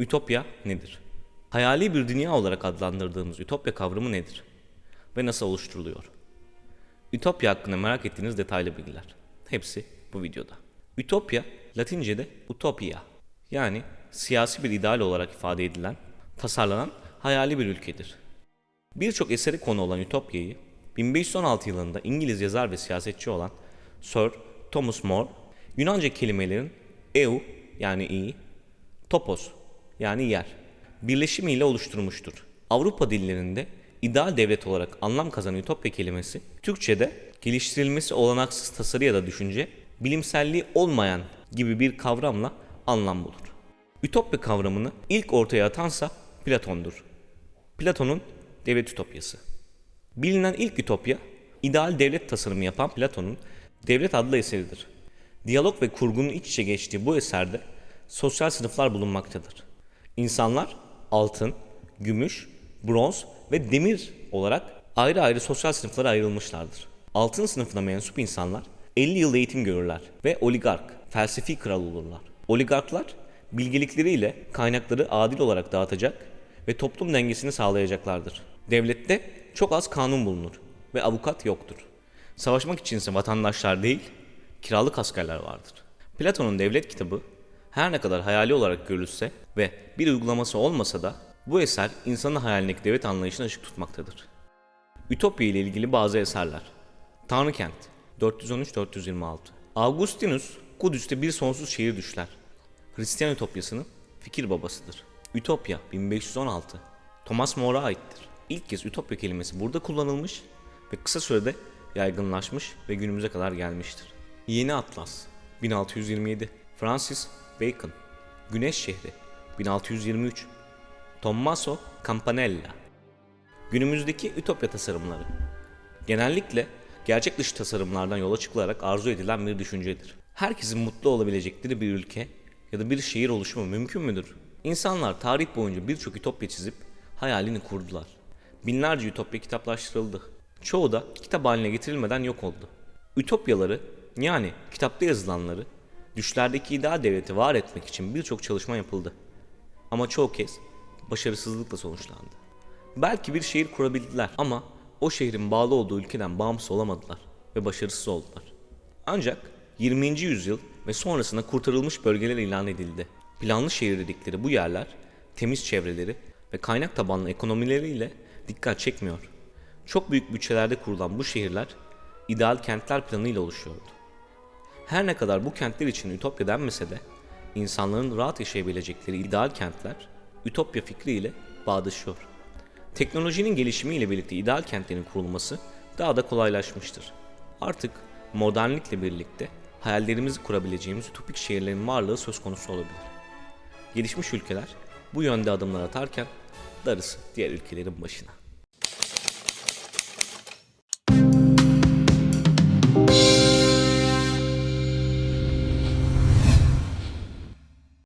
Ütopya nedir? Hayali bir dünya olarak adlandırdığımız ütopya kavramı nedir? Ve nasıl oluşturuluyor? Ütopya hakkında merak ettiğiniz detaylı bilgiler. Hepsi bu videoda. Ütopya, Latince'de utopia yani siyasi bir ideal olarak ifade edilen, tasarlanan hayali bir ülkedir. Birçok eseri konu olan Ütopya'yı 1516 yılında İngiliz yazar ve siyasetçi olan Sir Thomas More, Yunanca kelimelerin eu yani iyi, topos yani yer birleşimiyle oluşturmuştur. Avrupa dillerinde ideal devlet olarak anlam kazanan Ütopya kelimesi, Türkçe'de geliştirilmesi olanaksız tasarı ya da düşünce, bilimselliği olmayan gibi bir kavramla anlam bulur. Ütopya kavramını ilk ortaya atansa Platon'dur. Platon'un devlet ütopyası. Bilinen ilk ütopya, ideal devlet tasarımı yapan Platon'un Devlet adlı eseridir. Diyalog ve kurgunun iç içe geçtiği bu eserde sosyal sınıflar bulunmaktadır. İnsanlar altın, gümüş, bronz ve demir olarak ayrı ayrı sosyal sınıflara ayrılmışlardır. Altın sınıfına mensup insanlar 50 yıl eğitim görürler ve oligark, felsefi kral olurlar. Oligarklar bilgelikleriyle kaynakları adil olarak dağıtacak ve toplum dengesini sağlayacaklardır. Devlette çok az kanun bulunur ve avukat yoktur. Savaşmak içinse vatandaşlar değil, kiralık askerler vardır. Platon'un devlet kitabı her ne kadar hayali olarak görülse ve bir uygulaması olmasa da bu eser insanın hayalindeki devlet anlayışına ışık tutmaktadır. Ütopya ile ilgili bazı eserler. Tanrı Kent 413-426 Augustinus Kudüs'te bir sonsuz şehir düşler. Hristiyan Ütopyası'nın fikir babasıdır. Ütopya 1516 Thomas More'a aittir. İlk kez Ütopya kelimesi burada kullanılmış ve kısa sürede yaygınlaşmış ve günümüze kadar gelmiştir. Yeni Atlas 1627 Francis Bacon Güneş Şehri 1623 Tommaso Campanella Günümüzdeki ütopya tasarımları genellikle gerçek dışı tasarımlardan yola çıkılarak arzu edilen bir düşüncedir. Herkesin mutlu olabilecekleri bir ülke ya da bir şehir oluşumu mümkün müdür? İnsanlar tarih boyunca birçok ütopya çizip hayalini kurdular. Binlerce ütopya kitaplaştırıldı. Çoğu da kitap haline getirilmeden yok oldu. Ütopyaları yani kitapta yazılanları düşlerdeki ideal devleti var etmek için birçok çalışma yapıldı. Ama çoğu kez başarısızlıkla sonuçlandı. Belki bir şehir kurabildiler ama o şehrin bağlı olduğu ülkeden bağımsız olamadılar ve başarısız oldular. Ancak 20. yüzyıl ve sonrasında kurtarılmış bölgeler ilan edildi. Planlı şehir dedikleri bu yerler temiz çevreleri ve kaynak tabanlı ekonomileriyle dikkat çekmiyor. Çok büyük bütçelerde kurulan bu şehirler ideal kentler planıyla oluşuyordu. Her ne kadar bu kentler için ütopya denmese de insanların rahat yaşayabilecekleri ideal kentler ütopya fikriyle bağdaşıyor. Teknolojinin gelişimiyle birlikte ideal kentlerin kurulması daha da kolaylaşmıştır. Artık modernlikle birlikte hayallerimizi kurabileceğimiz ütopik şehirlerin varlığı söz konusu olabilir. Gelişmiş ülkeler bu yönde adımlar atarken darısı diğer ülkelerin başına.